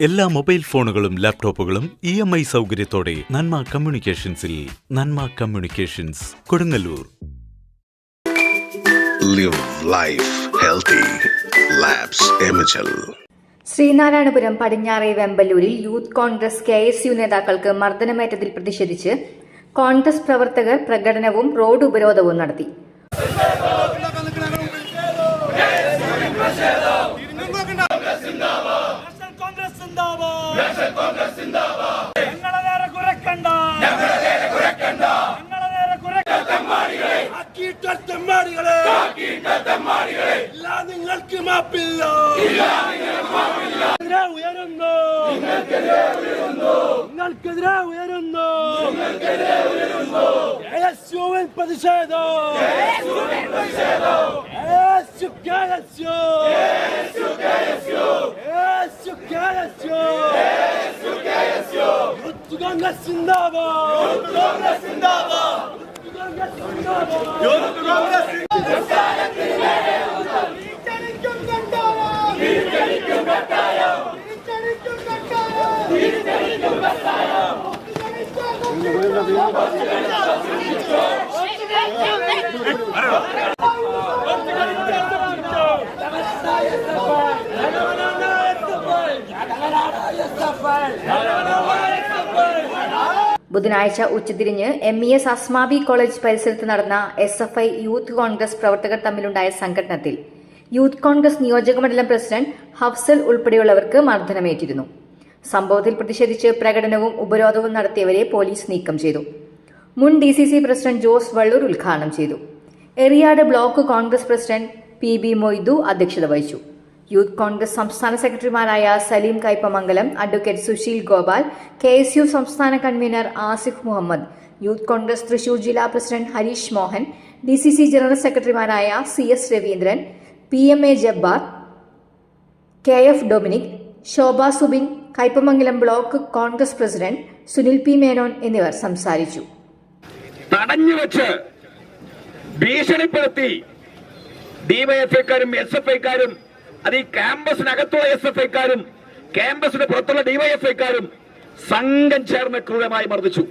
എല്ലാ മൊബൈൽ ഫോണുകളും ലാപ്ടോപ്പുകളും ഇ എം ഐ സൗകര്യത്തോടെ Nanma കമ്മ്യൂണിക്കേഷൻസിൽ Nanma communications Kodungallur. Live life healthy. Sreenarayanapuram പടിഞ്ഞാറെ വെമ്പല്ലൂരിൽ youth Congress K S U നേതാക്കൾക്ക് മർദ്ദനമേറ്റതിൽ പ്രതിഷേധിച്ച് കോൺഗ്രസ് പ്രവർത്തകർ പ്രകടനവും റോഡ് ഉപരോധവും നടത്തി. നിങ്ങൾക്ക് മാപ്പില്ല. ഉയരുന്നു. നിങ്ങൾക്കെതിരെ ഉയരുന്നു. പ്രതിഷേധം. കോൺഗ്രസ് സിന്ദാബാദ് യൂത്ത് ബുധനാഴ്ച ഉച്ചതിരിഞ്ഞ് M E S Asmabi college പരിസരത്ത് നടന്ന S F I youth Congress പ്രവർത്തകർ തമ്മിലുണ്ടായ സംഘടനത്തിൽ യൂത്ത് കോൺഗ്രസ് നിയോജകമണ്ഡലം പ്രസിഡന്റ് ഹഫ്സൽ ഉൾപ്പെടെയുള്ളവർക്ക് മർദ്ദനമേറ്റിരുന്നു. സംഭവത്തിൽ പ്രതിഷേധിച്ച് പ്രകടനവും ഉപരോധവും നടത്തിയവരെ പോലീസ് നീക്കം ചെയ്തു. മുൻ D C C president Jose Valloor ഉദ്ഘാടനം ചെയ്തു. Eriyad block Congress president P. B. Moidu അധ്യക്ഷത വഹിച്ചു. യൂത്ത് കോൺഗ്രസ് സംസ്ഥാന സെക്രട്ടറിമാരായ Saleem Kaipamangalam advocate Susheel Gopal K S U സംസ്ഥാന convener Asif Muhammad youth Congress Thrissur ജില്ലാ president Harish Mohan D C C general സെക്രട്ടറിമാരായ C S Raveendran P M A Jabbar K F Dominic Shobha Subin Kaipamangalam block Congress president Sunil P Menon എന്നിവർ സംസാരിച്ചു. തടഞ്ഞുവെച്ച് ഭീഷണിപ്പെടുത്തി ഡിവൈഎഫ്ഐക്കാരും S F ഐക്കാരും അത് ഈ ക്യാമ്പസിനകത്തുള്ള S F ഐക്കാരും ക്യാമ്പസിന് പുറത്തുള്ള ഡിവൈഎഫ്ഐക്കാരും സംഘം ചേർന്ന് ക്രൂരമായി മർദ്ദിച്ചു.